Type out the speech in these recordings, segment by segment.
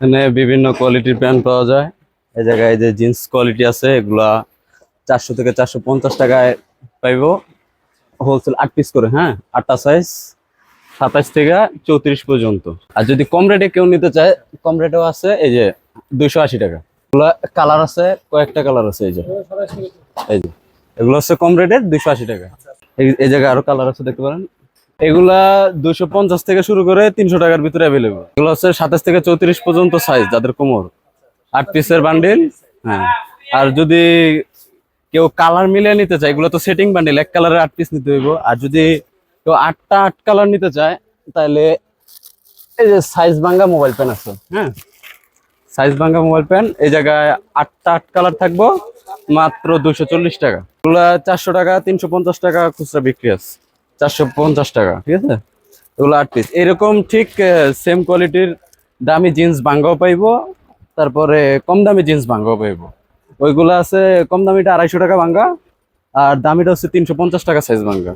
এখানে বিভিন্ন কোয়ালিটির প্যান্ট পাওয়া যায়। এই জায়গায় যে জিন্স কোয়ালিটি আছে, এগুলা চারশো থেকে চারশো পঞ্চাশ টাকায় পাইব। হোলসেল আট পিস করে হ্যাঁ? আটটা সাইজ সাতাশ থেকে চৌত্রিশ পর্যন্ত। আর যদি কম রেটে কেউ নিতে চায়, কম রেটেও আছে, এই যে দুইশো আশি টাকা। এগুলা কালার আছে, কয়েকটা কালার আছে, এই যে। এই যে। এগুলো হচ্ছে কম রেটের দুইশো আশি টাকা। এই জায়গায় আরও কালার আছে, দেখতে পারেন। এগুলা দুশো পঞ্চাশ থেকে শুরু করে তিনশো টাকার ভিতরে অ্যাভেলেবল এগুলো হচ্ছে সাতাশ থেকে চৌত্রিশ পর্যন্ত সাইজ যাদের কোমর। আট পিসের বান্ডিল হ্যাঁ। আর যদি কেউ কালার মিলিয়ে নিতে চায়, এগুলো তো সেটিং বান্ডিল এক কালারের আট পিস নিতে হইব। আর যদি কেউ আটটা আট কালার নিতে চায়, তাহলে এই যে সাইজ ভাঙ্গা মোবাইল প্যান আছে হ্যাঁ। সাইজ ভাঙ্গা মোবাইল প্যান এই জায়গায় আটটা আট কালার থাকব, মাত্র দুশো চল্লিশ টাকা। এগুলা চারশো টাকা, তিনশো পঞ্চাশ টাকা খুচরা বিক্রি আছে। চারশো পঞ্চাশ টাকা। ঠিক আছে? এগুলো আট পিস এরকম ঠিক সেম কোয়ালিটির দামি জিন্স ভাঙ্গাও পাইবো তারপরে কম দামি জিন্স ভাঙ্গাও পাইবো। ওইগুলো আছে কম দামিটা আড়াইশো টাকা ভাঙ্গা আর দামিটা হচ্ছে তিনশো পঞ্চাশ টাকা সাইজ ভাঙ্গা।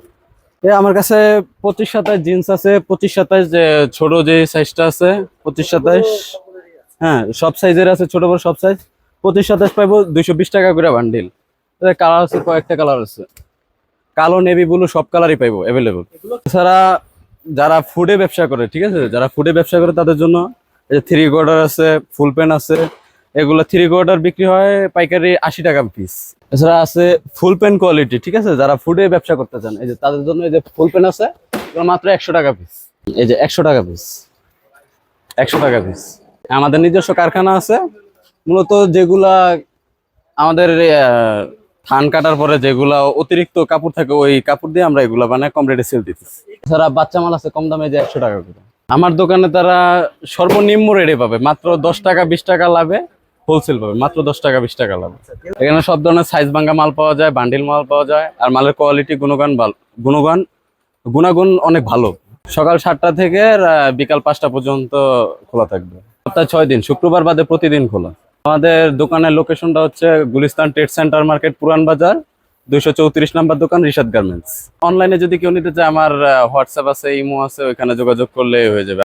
এ আমার কাছে পঁচিশ সাতাশ জিন্স আছে পঁচিশ সাতাশ যে ছোট যে সাইজটা আছে পঁচিশ সাতাশ। হ্যাঁ সব সাইজের আছে ছোট বড় সব সাইজ পঁচিশ সাতাশ পাইবো দুইশো বিশ টাকা করে বান্ডিল কালার আছে কয়েকটা কালার আছে। কালো নেভি ব্লু সব কালারই পাইবো অ্যাভেলেবল এছাড়া যারা ফুডে ব্যবসা করে, ঠিক আছে? যারা ফুডে ব্যবসা করে, তাদের জন্য থ্রি কোয়ার্টার আছে ফুল প্যান আছে, এগুলো থ্রি কোয়ার্টার বিক্রি হয় পাইকারি আশি টাকা পিস এছাড়া আছে ফুল প্যান কোয়ালিটি ঠিক আছে? যারা ফুডে ব্যবসা করতে চান, এই যে তাদের জন্য এই যে ফুল প্যান আছে মাত্র একশো টাকা পিস এই যে একশো টাকা পিস একশো টাকা পিস আমাদের নিজস্ব কারখানা আছে। মূলত যেগুলা আমাদের ধান কাটার পরে যেগুলা অতিরিক্ত কাপড় থাকে, ওই কাপড় দিয়ে আমরা এগুলা বানাই, কম রেটে সেল দিতেছি। এছাড়া বাচ্চা মাল আছে কম দামে যে একশো টাকা করে। আমার দোকানে তারা সর্বনিম্ন রেটে পাবে, মাত্র দশ টাকা, বিশ টাকা লাভে হোলসেল পাবে, মাত্র দশ টাকা, বিশ টাকা লাভ। এখানে সব ধরনের সাইজ ভাঙ্গা মাল পাওয়া যায় বান্ডিল মাল পাওয়া যায়, আর মালের কোয়ালিটি গুণগান গুণগান, গুণাগুণ অনেক ভালো। সকাল সাতটা থেকে বিকাল পাঁচটা পর্যন্ত খোলা থাকবে। সপ্তাহে ছয় দিন, শুক্রবার বাদে প্রতিদিন খোলা। আমাদের দোকানের লোকেশনটা হচ্ছে গুলিস্তান ট্রেড সেন্টার মার্কেট পুরান বাজার, দুইশো চৌত্রিশ নাম্বার দোকান, রিশাদ গার্মেন্টস অনলাইনে যদি কেউ নিতে চায়, আমার হোয়াটসঅ্যাপ আছে ইমো আছে, ওইখানে যোগাযোগ করলে হয়ে যাবে।